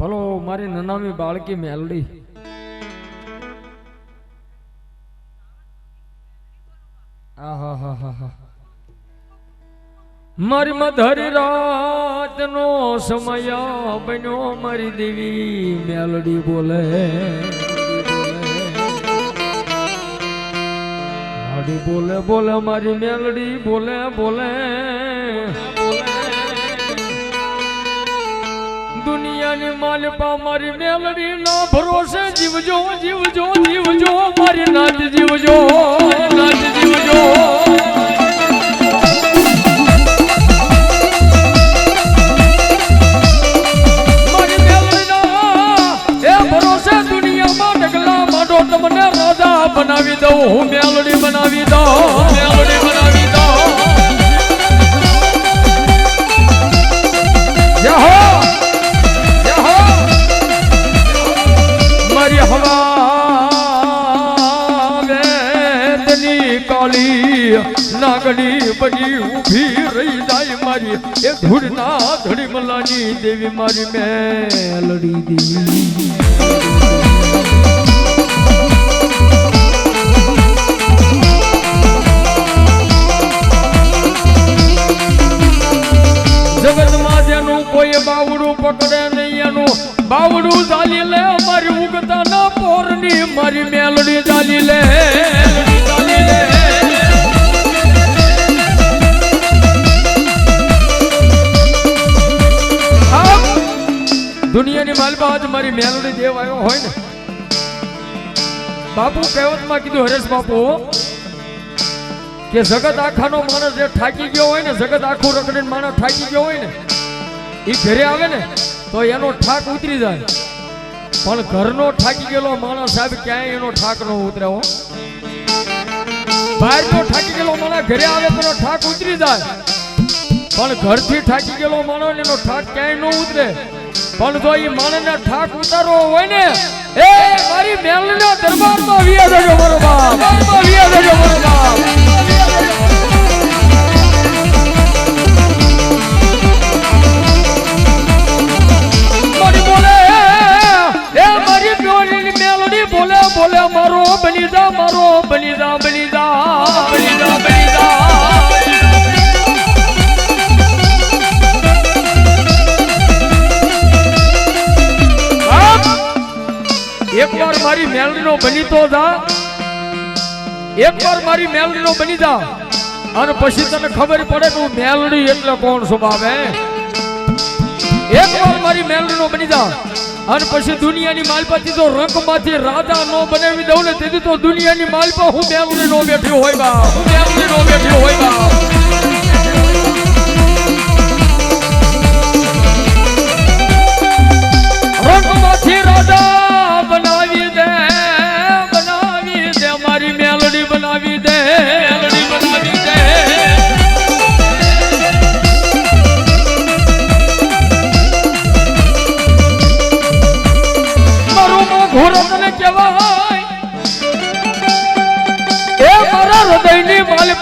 ભલો મારી નનામી બાળકી મેલડી. મારી મધરી રાતનો સમય બન્યો મારી દેવી મેલડી બોલે. બોલે બોલે, મારી મેલડી બોલે બોલે. દુનિયાની માલપા મારી મેલડી ના ભરોસે જીવજો જીવજો જીવજો, મારી નાચ જીવજો નાચ જીવજો. તમને રાજા બનાવી દઉં, હું મેલડી બનાવી દઉં. નાગડી બની ઊભી રહી જાય મારી. એ ધૂળના ધડી મલાની દેવી મારી દેવી નહીં એનું. બાવડું ચાલી લે, મારી ઉગતા ના મારી મેલડી ચાલી લે. દુનિયાની માલમાં જ મારી મેલડી દેવ આવ્યો હોય ને. બાપુ કહેવતમાં કીધું, હરેશ બાપુ, કે જગત આખાનો માણસ જે થાકી ગયો હોય ને, જગત આખું રખડીને માણસ થાકી ગયો હોય ને એ ઘરે આવે ને, તો એનો ઠાક ઉતરી જાય. પણ ઘરનો થાકી ગયેલો માણસ સાહેબ, ક્યાંય એનો ઠાક ન ઉતરે હો. બહારનો થાકી ગયેલો માણસ ઘરે આવે તો ઠાક ઉતરી જાય. પણ ઘરથી થાકી ગયેલો માણસ એનો ઠાક ક્યાંય ન ઉતરે. પણ જો ઈ માણસને ઠાક ઉતારવો હોય ને, એ મારી મેલનો દરબાર તો વિયા દેજો મારો બાપ. તો વિયા દેજો મારો બાપ. બોલે બોલે, મારો બની જા, મારો બની જા બની જા. મારી મેલડીનો બની તો જા. એકવાર મારી મેલડીનો બની જા. અને પછી તને ખબર પડે કે હું મેલડી એટલે કોણ સ્વભાવે એકવાર મારી મેલડીનો બની જા. અને પછી દુનિયાની માલપાથી તો રંગમાંથી રાજા નો બનાવી દઉં ને તેથી તો દુનિયાની માલપા હું મેલડી નો બેઠ્યો હોય બા મેલડી નો બેઠ્યો હોય બા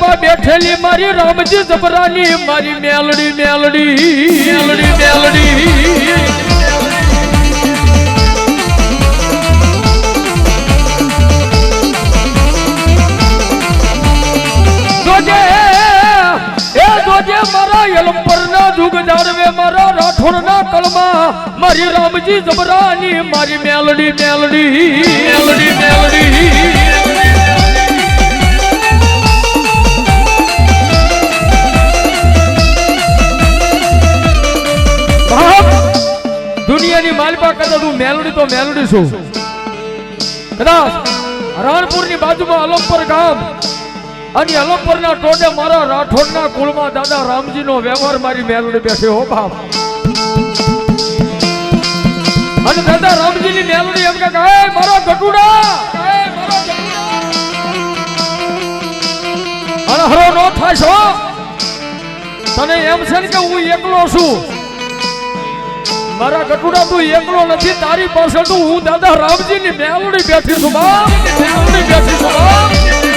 માલપા બેઠેલી મારી રામજી જબરાની મારી મેલડી મેલડી. મેલડી મેલડી. જોજે એ જોજે મારા યલંપરના જુગ જાળવે મારા રાઠોડના કલમાં મારી રામજી જબરાની મારી મેલડી મેલડી. મેલડી તો મેલડી છું. કદાચ રાણપુરની બાજુમાં અલમપર ગામ અને અલમપરના ટોડે મારા રાઠોડના કુળમાં દાદા રામજીનો વ્યવહાર મારી મેલડી બેસે હો બાપ. અને દાદા રામજીની મેલડી એમ કે કહે મારો ગટુડા એ મારો ગટુડા." અને હરો નો થાશો તને એમ છે ને કે હું એકલો છું. મારા ગટુડા તું એકલો નથી, તારી પાછળ હું દાદા રામજી ની મેલડી બેઠી છું બાપ મેલડી બેઠી છું બાપ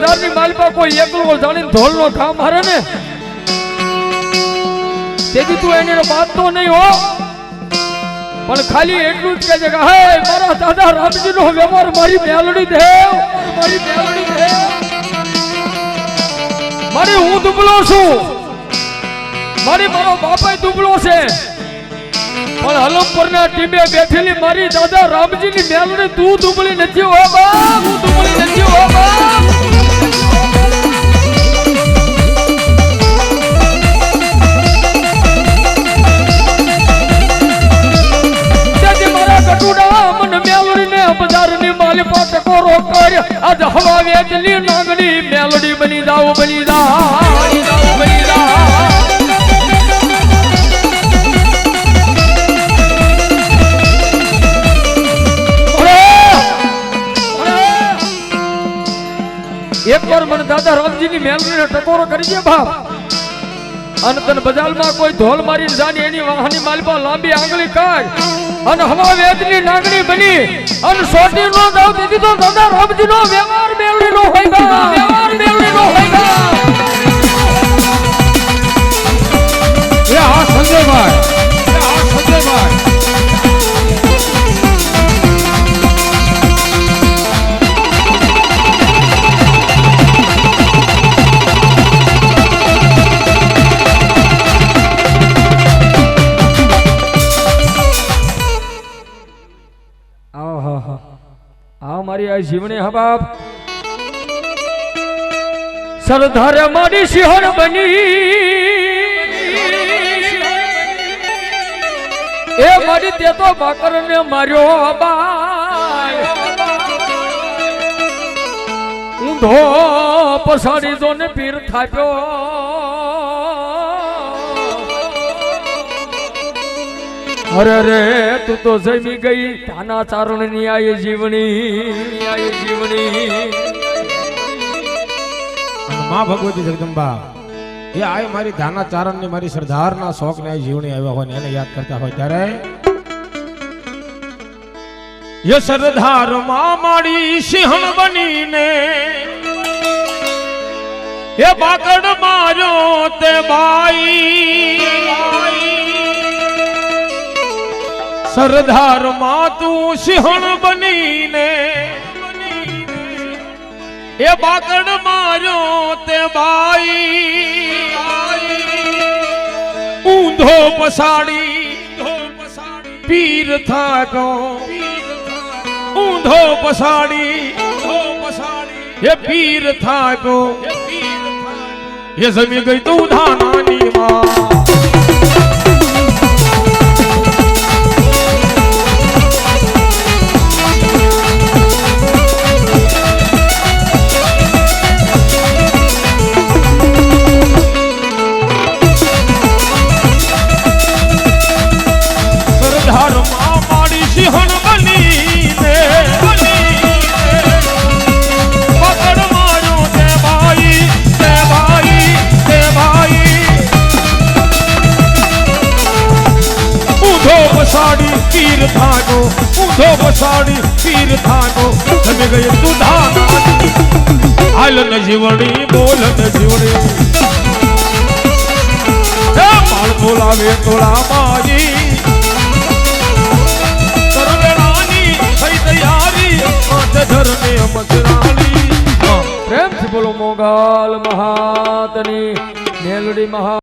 બજારની માલપા કોઈ એકલો જાણીને ઢોલનો ઘા મારે ને? તેથી તું એને બાદ નહીં હો. પણ ખાલી એટલું જ કહે છે કે હે મારા દાદા રામજીનો વ્યવહાર મારી મેલડી દેવ મારી મેલડી દેવ મારી હું દુબળો છું? મારી મારો બાપા દુબળો છે. પણ હલમપુરના ટીમે બેઠેલી મારી દાદા રામજીની મેલડી તું દુબળી નથી હો બાપ દુબળી નથી હો બાપ. આજ હવા વેચલી નાગણી મેલડી બની જાવ બની જા બની જાવ બની જા એક વાર મને દાદા રામજીની મેલડીને ટકોરો કરી દે બાપ. અને તને બજારમાં કોઈ ધોલ મારી જાની, એની વાહની માલપા લાંબી આંગળી કાઢ. અને હવા વેદની નાગણી બની. અને સોટી નો દાવ દીધી તો દાદા રામજી નો વ્યવહાર મેળવી નો હોય આ મારી આ જીવણી હા બાપ સરદાર મારી સિંહણ બની. એ મારી તે તો બાકર ને માર્યો બાય. ઊંધો પસાડી જો ને પીર થાપ્યો. અરે રે તું તો જમી ગઈ. તાના ચારણની આય જીવણી. આય જીવણી. માં ભગવતી જગદંબા, એ આય મારી ધાના ચારણની મારી સરદારના શોખ ને જીવણી આવ્યા હોય ને એને યાદ કરતા હોય ત્યારે? યે સરદારમાં મારી સિંહણ બનીને, એ બાકડ માર્યો તે બાઈ. સરદારમાં તું સિંહણ બનીને એ બાકડ માર્યો તે બાઈ. ઊંધો પસાડી પીર થાકો. ઊંધો પસાડી એ પીર થાકો. એ જમી ગઈ તું ધાનાની માં. પસાડી પીર થાગો તમે તું ધામ હાલ ન જીવણી. બોલ ન જીવણી માળ બોલાવે તોળા મારી કરવેરાની થઈ તૈયારી આઠ ધરને પ્રેમથી બોલો મોગલ મહાતની મેલડી મહા